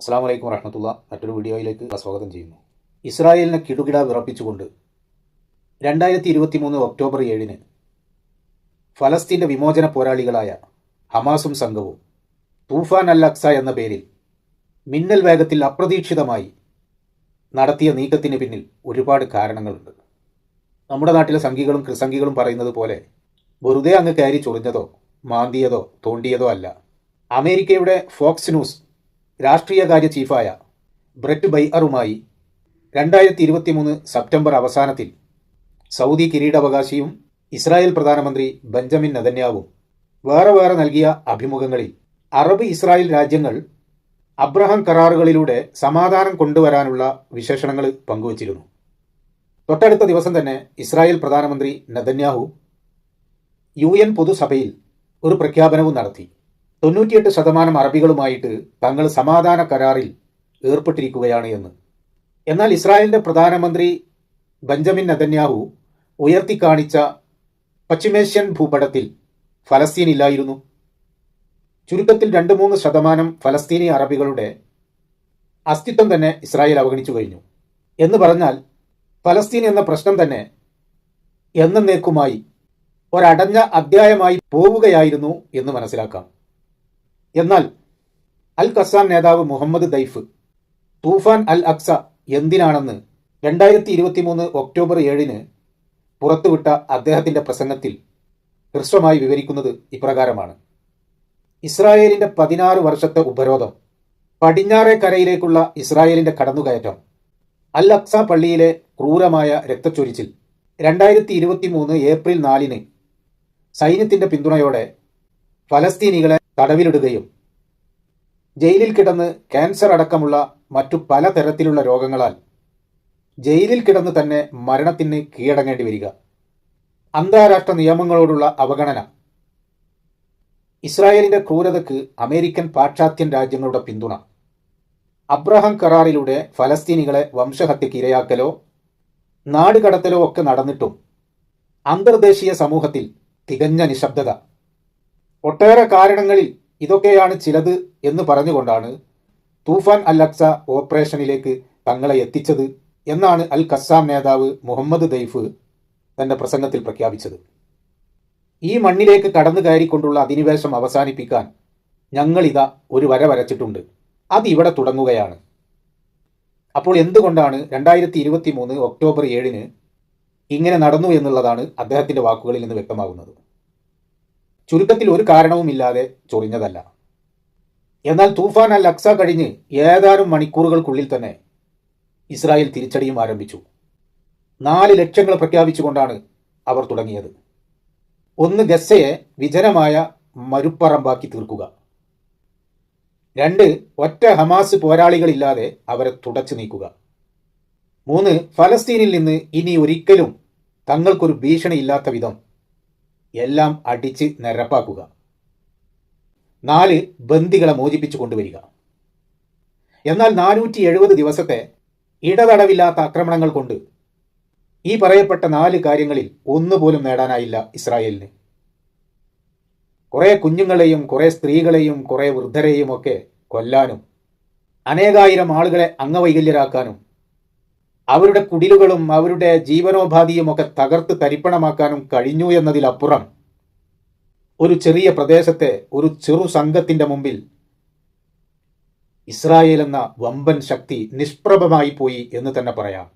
അസ്സാം വലൈക്കും വറഹമത്തുള്ള. മറ്റൊരു വീഡിയോയിലേക്ക് സ്വാഗതം ചെയ്യുന്നു. ഇസ്രായേലിനെ കിടുകിട വിറപ്പിച്ചുകൊണ്ട് രണ്ടായിരത്തി ഇരുപത്തി മൂന്ന് ഒക്ടോബർ ഏഴിന് ഫലസ്തീന്റെ വിമോചന പോരാളികളായ ഹമാസും സംഘവും തൂഫാൻ അൽ അക്സ എന്ന പേരിൽ മിന്നൽ വേഗത്തിൽ അപ്രതീക്ഷിതമായി നടത്തിയ നീക്കത്തിന് പിന്നിൽ ഒരുപാട് കാരണങ്ങളുണ്ട്. നമ്മുടെ നാട്ടിലെ സംഘികളും കൃസംഘികളും പറയുന്നത് പോലെ വെറുതെ അങ്ങ് കയറി ചൊറിഞ്ഞതോ മാന്തിയതോ തോണ്ടിയതോ അല്ല. അമേരിക്കയുടെ ഫോക്സ് ന്യൂസ് രാഷ്ട്രീയകാര്യ ചീഫായ ബ്രെറ്റ് ബൈഅറുമായി രണ്ടായിരത്തി ഇരുപത്തി മൂന്ന് സെപ്റ്റംബർ അവസാനത്തിൽ സൗദി കിരീടാവകാശിയും ഇസ്രായേൽ പ്രധാനമന്ത്രി ബെഞ്ചമിൻ നദന്യാവും വേറെ വേറെ നൽകിയ അഭിമുഖങ്ങളിൽ അറബ് ഇസ്രായേൽ രാജ്യങ്ങൾ അബ്രഹാം കരാറുകളിലൂടെ സമാധാനം കൊണ്ടുവരാനുള്ള വിശേഷണങ്ങൾ പങ്കുവച്ചിരുന്നു. തൊട്ടടുത്ത ദിവസം തന്നെ ഇസ്രായേൽ പ്രധാനമന്ത്രി നദന്യാഹു യു എൻ പൊതുസഭയിൽ ഒരു പ്രഖ്യാപനവും നടത്തി. തൊണ്ണൂറ്റിയെട്ട് ശതമാനം അറബികളുമായിട്ട് തങ്ങൾ സമാധാന കരാറിൽ ഏർപ്പെട്ടിരിക്കുകയാണ് എന്ന്. എന്നാൽ ഇസ്രായേലിന്റെ പ്രധാനമന്ത്രി ബെഞ്ചമിൻ ഉയർത്തി ഉയർത്തിക്കാണിച്ച പശ്ചിമേഷ്യൻ ഭൂപടത്തിൽ ഫലസ്തീൻ ഇല്ലായിരുന്നു. ചുരുക്കത്തിൽ രണ്ട് മൂന്ന് ശതമാനം ഫലസ്തീനി അറബികളുടെ അസ്തിത്വം തന്നെ ഇസ്രായേൽ അവഗണിച്ചു കഴിഞ്ഞു. എന്ന് പറഞ്ഞാൽ ഫലസ്തീൻ എന്ന പ്രശ്നം തന്നെ എന്നേക്കുമായി ഒരടഞ്ഞ അധ്യായമായി പോവുകയായിരുന്നു എന്ന് മനസ്സിലാക്കാം. എന്നാൽ അൽ ഖസാം നേതാവ് മുഹമ്മദ് ദൈഫ് തൂഫാൻ അൽ അക്സ എന്തിനാണെന്ന് രണ്ടായിരത്തി ഇരുപത്തി മൂന്ന് ഒക്ടോബർ ഏഴിന് പുറത്തുവിട്ട അദ്ദേഹത്തിന്റെ പ്രസംഗത്തിൽ ഹ്രസ്വമായി വിവരിക്കുന്നത് ഇപ്രകാരമാണ്. ഇസ്രായേലിന്റെ പതിനാറ് വർഷത്തെ ഉപരോധം പടിഞ്ഞാറേ കരയിലേക്കുള്ള ഇസ്രായേലിന്റെ കടന്നുകയറ്റം അൽ അക്സ പള്ളിയിലെ ക്രൂരമായ രക്തച്ചൊരിച്ചിൽ രണ്ടായിരത്തി ഇരുപത്തി മൂന്ന് ഏപ്രിൽ നാലിന് സൈന്യത്തിന്റെ പിന്തുണയോടെ ഫലസ്തീനികളെ തടവിലിടുകയും ജയിലിൽ കിടന്ന് ക്യാൻസർ അടക്കമുള്ള മറ്റു പലതരത്തിലുള്ള രോഗങ്ങളാൽ ജയിലിൽ കിടന്ന് തന്നെ മരണത്തിന് കീഴടങ്ങേണ്ടി വരിക. അന്താരാഷ്ട്ര നിയമങ്ങളോടുള്ള അവഗണന. ഇസ്രായേലിന്റെ ക്രൂരതയ്ക്ക് അമേരിക്കൻ പാശ്ചാത്യൻ രാജ്യങ്ങളുടെ പിന്തുണ. അബ്രഹാം കരാറിലൂടെ ഫലസ്തീനികളെ വംശഹത്യക്ക് ഇരയാക്കലോ നാടുകടത്തലോ ഒക്കെ നടന്നിട്ടും അന്തർദേശീയ സമൂഹത്തിൽ തികഞ്ഞ നിശബ്ദത. ഒട്ടേറെ കാരണങ്ങളിൽ ഇതൊക്കെയാണ് ചിലത് എന്ന് പറഞ്ഞുകൊണ്ടാണ് തൂഫാൻ അൽ അക്സ ഓപ്പറേഷനിലേക്ക് തങ്ങളെ എത്തിച്ചത് എന്നാണ് അൽ കസാം നേതാവ് മുഹമ്മദ് ദൈഫ് തന്റെ പ്രസംഗത്തിൽ പ്രഖ്യാപിച്ചത്. ഈ മണ്ണിലേക്ക് കടന്നു കയറിക്കൊണ്ടുള്ള അധിനിവേശം അവസാനിപ്പിക്കാൻ ഞങ്ങളിതാ ഒരു വര വരച്ചിട്ടുണ്ട്. അത് ഇവിടെ തുടങ്ങുകയാണ്. അപ്പോൾ എന്തുകൊണ്ടാണ് രണ്ടായിരത്തി ഇരുപത്തി മൂന്ന് ഒക്ടോബർ ഏഴിന് ഇങ്ങനെ നടന്നു എന്നുള്ളതാണ് അദ്ദേഹത്തിന്റെ വാക്കുകളിൽ നിന്ന് വ്യക്തമാകുന്നത്? ചുരുക്കത്തിൽ ഒരു കാരണവുമില്ലാതെ ചൊറിഞ്ഞതല്ല. എന്നാൽ തൂഫാൻ അൽ അക്സ കഴിഞ്ഞ് ഏതാനും മണിക്കൂറുകൾക്കുള്ളിൽ തന്നെ ഇസ്രായേൽ തിരിച്ചടിയും ആരംഭിച്ചു. നാല് ലക്ഷ്യങ്ങൾ പ്രഖ്യാപിച്ചുകൊണ്ടാണ് അവർ തുടങ്ങിയത്. ഒന്ന് ഗസയെ വിജനമായ മരുപ്പറമ്പാക്കി തീർക്കുക. രണ്ട് ഒറ്റ ഹമാസ് പോരാളികളില്ലാതെ അവരെ തുടച്ചു നീക്കുക. മൂന്ന് ഫലസ്തീനിൽ നിന്ന് ഇനി ഒരിക്കലും തങ്ങൾക്കൊരു ഭീഷണിയില്ലാത്ത വിധം എല്ലാം അടിച്ച് നിരപ്പാക്കുക. നാല് ബന്ദികളെ മോചിപ്പിച്ചു കൊണ്ടുവരിക. എന്നാൽ നാനൂറ്റി എഴുപത് ദിവസത്തെ ഇടതടവില്ലാത്ത ആക്രമണങ്ങൾ കൊണ്ട് ഈ പറയപ്പെട്ട നാല് കാര്യങ്ങളിൽ ഒന്നുപോലും നേടാനായില്ല ഇസ്രായേലിന്. കുറേ കുഞ്ഞുങ്ങളെയും കുറേ സ്ത്രീകളെയും കുറേ വൃദ്ധരെയും ഒക്കെ കൊല്ലാനും അനേകായിരം ആളുകളെ അംഗവൈകല്യരാക്കാനും അവരുടെ കുടിലുകളും അവരുടെ ജീവനോപാധിയും ഒക്കെ തകർത്ത് തരിപ്പണമാക്കാനും കഴിഞ്ഞു എന്നതിലപ്പുറം ഒരു ചെറിയ പ്രദേശത്തെ ഒരു ചെറു സംഘത്തിന്റെ മുമ്പിൽ ഇസ്രായേൽ എന്ന വമ്പൻ ശക്തി നിഷ്പ്രഭമായി പോയി എന്ന് തന്നെ പറയാം.